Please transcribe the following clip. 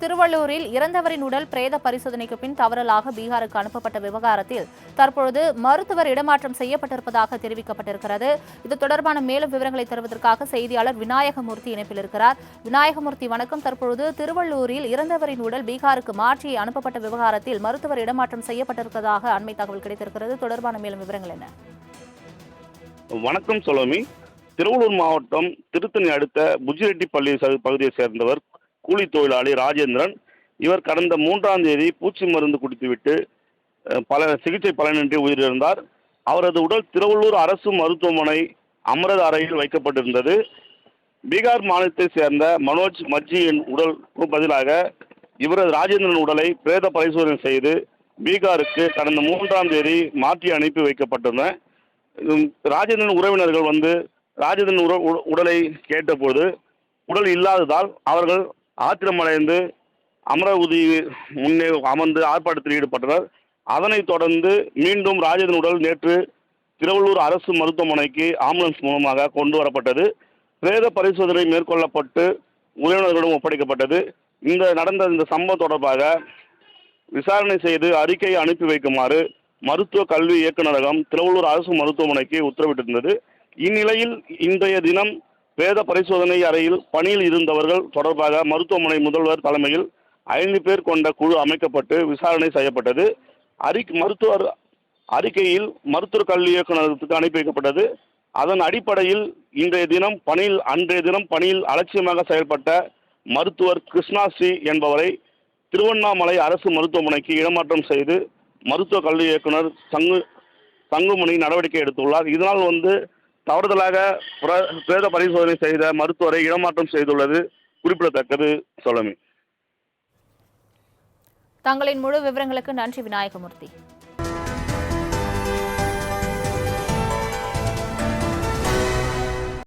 திருவள்ளூரில் இறந்தவரின் உடல் பிரேத பரிசோதனைக்கு பின் தவறலாக பீகாருக்கு அனுப்பப்பட்ட விவகாரத்தில் தற்பொழுது மருத்துவர் இடமாற்றம் செய்யப்பட்டிருப்பதாக தெரிவிக்கப்பட்டிருக்கிறது. இது தொடர்பான மேலும் விவரங்களை தருவதற்காக செய்தியாளர் விநாயகமூர்த்தி இணைப்பில் இருக்கிறார். விநாயகமூர்த்தி வணக்கம். தற்பொழுது திருவள்ளூரில் இறந்தவரின் உடல் பீகாருக்கு மாற்றி அனுப்பப்பட்ட விவகாரத்தில் மருத்துவர் இடமாற்றம் செய்யப்பட்டிருப்பதாக அண்மை தகவல் கிடைத்திருக்கிறது. தொடர்பான மேலும் விவரங்கள் என்ன? வணக்கம் சலோமி. திருவள்ளூர் மாவட்டம் திருத்தணி அடுத்த புஜிரெட்டிப்பள்ளி பள்ளி பகுதியை சேர்ந்தவர் கூலி தொழிலாளி ராஜேந்திரன் இவர் கடந்த மூன்றாம் தேதி பூச்சி மருந்து குடித்துவிட்டு பல சிகிச்சை பலனின்றி உயிரிழந்தார். அவரது உடல் திருவள்ளூர் அரசு மருத்துவமனை அமரது அறையில் வைக்கப்பட்டிருந்தது. பீகார் மாநிலத்தை சேர்ந்த மனோஜ் மஜ்ஜியின் உடலுக்கு பதிலாக இவரது ராஜேந்திரன் உடலை பிரேத பரிசோதனை செய்து பீகாருக்கு கடந்த மூன்றாம் தேதி மாற்றி அனுப்பி வைக்கப்பட்டிருந்தேன் ராஜேந்திரன் உறவினர்கள் வந்து ராஜேந்திரன் உற உடலை கேட்டபோது உடல் இல்லாததால் அவர்கள் ஆத்திரமடைந்து அமரவுதி முன்னே அமர்ந்து ஆர்ப்பாட்டத்தில் ஈடுபட்டனர். அதனைத் தொடர்ந்து மீண்டும் ராஜேந்திரன் உடல் நேற்று திருவள்ளூர் அரசு மருத்துவமனைக்கு ஆம்புலன்ஸ் மூலமாக கொண்டு வரப்பட்டது. பிரேத பரிசோதனை மேற்கொள்ளப்பட்டு உறவினர்களிடம் ஒப்படைக்கப்பட்டது. இந்த நடந்த இந்த சம்பவம் தொடர்பாக விசாரணை செய்து அறிக்கையை அனுப்பி வைக்குமாறு மருத்துவ கல்வி இயக்குநரகம் திருவள்ளூர் அரசு மருத்துவமனைக்கு உத்தரவிட்டிருந்தது. இந்நிலையில் இன்றைய தினம் பிரேத பரிசோதனை அறையில் பணியில் இருந்தவர்கள் தொடர்பாக மருத்துவமனை முதல்வர் தலைமையில் ஐந்து பேர் கொண்ட குழு அமைக்கப்பட்டு விசாரணை செய்யப்பட்டது. அறி மருத்துவர் அறிக்கையில் மருத்துவக் கல்வி இயக்குநரகத்துக்கு அனுப்பி வைக்கப்பட்டது. அதன் அடிப்படையில் இன்றைய தினம் பணியில் அன்றைய தினம் பணியில் அலட்சியமாக செயல்பட்ட மருத்துவர் கிருஷ்ணாஸ்ரீ என்பவரை திருவண்ணாமலை அரசு மருத்துவமனைக்கு இடமாற்றம் செய்து மருத்துவ கல்வி இயக்குனர் சங்கு தங்குமணி நடவடிக்கை எடுத்துள்ளார். இதனால் வந்து தவறுதலாக பிரேத பரிசோதனை செய்த மருத்துவரை இடமாற்றம் செய்துள்ளது குறிப்பிடத்தக்கது சொல்லமி. தங்களின் முழு விவரங்களுக்கு நன்றி விநாயகமூர்த்தி.